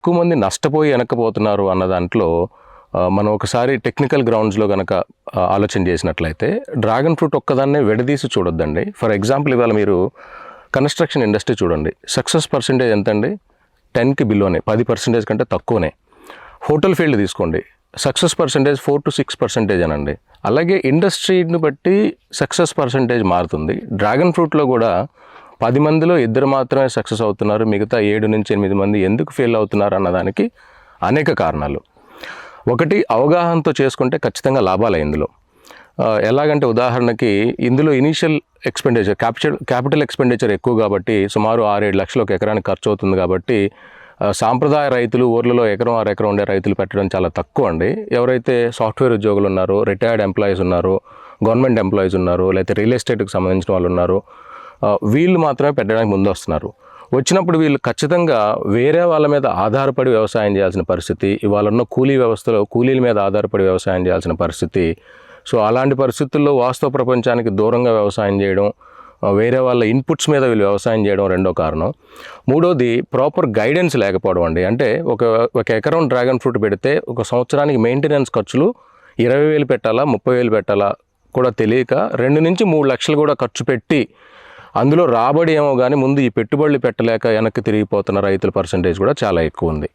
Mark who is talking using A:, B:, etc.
A: ఎక్కువ మంది నష్టపోయి వెనకపోతున్నారు అన్న దాంట్లో మనం ఒకసారి టెక్నికల్ గ్రౌండ్స్లో కనుక ఆలోచన చేసినట్లయితే డ్రాగన్ ఫ్రూట్ ఒక్కదాన్నే విడదీసి చూడొద్దండి. ఫర్ ఎగ్జాంపుల్ ఇవాళ మీరు కన్స్ట్రక్షన్ ఇండస్ట్రీ చూడండి. సక్సెస్ పర్సెంటేజ్ ఎంత అండి టెన్కి బిలోనే పది పర్సెంటేజ్ కంటే తక్కువనే. హోటల్ ఫీల్డ్ తీసుకోండి. Success percentage four to six percentage అనండి. అలాగే ఇండస్ట్రీని బట్టి సక్సెస్ పర్సెంటేజ్ మారుతుంది. డ్రాగన్ ఫ్రూట్లో కూడా పది మందిలో ఇద్దరు మాత్రమే సక్సెస్ అవుతున్నారు మిగతా ఏడు నుంచి ఎనిమిది మంది ఎందుకు ఫెయిల్ అవుతున్నారు అన్నదానికి అనేక కారణాలు. ఒకటి అవగాహనతో చేసుకుంటే ఖచ్చితంగా లాభాలు ఇందులో. ఎలాగంటే ఉదాహరణకి ఇందులో initial expenditure capital capital expenditure ఎక్కువ కాబట్టి సుమారు ఆరేడు లక్షలు ఒక ఎకరానికి ఖర్చు అవుతుంది కాబట్టి సాంప్రదాయ రైతులు ఊర్లలో ఎకరం ఆరు ఎకరం ఉండే రైతులు పెట్టడం చాలా తక్కువ అండి. ఎవరైతే సాఫ్ట్వేర్ ఉద్యోగులు ఉన్నారో రిటైర్డ్ ఎంప్లాయీస్ ఉన్నారో గవర్నమెంట్ ఎంప్లాయీస్ ఉన్నారు లేకపోతే రియల్ ఎస్టేట్కి సంబంధించిన వాళ్ళు ఉన్నారు వీళ్ళు మాత్రమే పెట్టడానికి ముందు వస్తున్నారు వచ్చినప్పుడు వీళ్ళు ఖచ్చితంగా వేరే వాళ్ళ మీద ఆధారపడి వ్యవసాయం చేయాల్సిన పరిస్థితి ఇవాళ ఉన్న కూలీ వ్యవస్థలో కూలీల మీద ఆధారపడి వ్యవసాయం చేయాల్సిన పరిస్థితి. సో అలాంటి పరిస్థితుల్లో వాస్తవ ప్రపంచానికి దూరంగా వ్యవసాయం చేయడం వేరే వాళ్ళ ఇన్పుట్స్ మీద వీళ్ళు వ్యవసాయం చేయడం రెండో కారణం. మూడోది ప్రాపర్ గైడెన్స్ లేకపోవడం అండి. అంటే ఒక ఒక ఎకరం డ్రాగన్ ఫ్రూట్ పెడితే ఒక సంవత్సరానికి మెయింటెనెన్స్ ఖర్చులు ఇరవై వేలు పెట్టాలా ముప్పై వేలు పెట్టాలా కూడా తెలియక రెండు నుంచి మూడు లక్షలు కూడా ఖర్చు పెట్టి అందులో రాబడి ఏమో కానీ ముందు ఈ పెట్టుబడులు పెట్టలేక వెనక్కి తిరిగిపోతున్న రైతుల పర్సంటేజ్ కూడా చాలా ఎక్కువ ఉంది.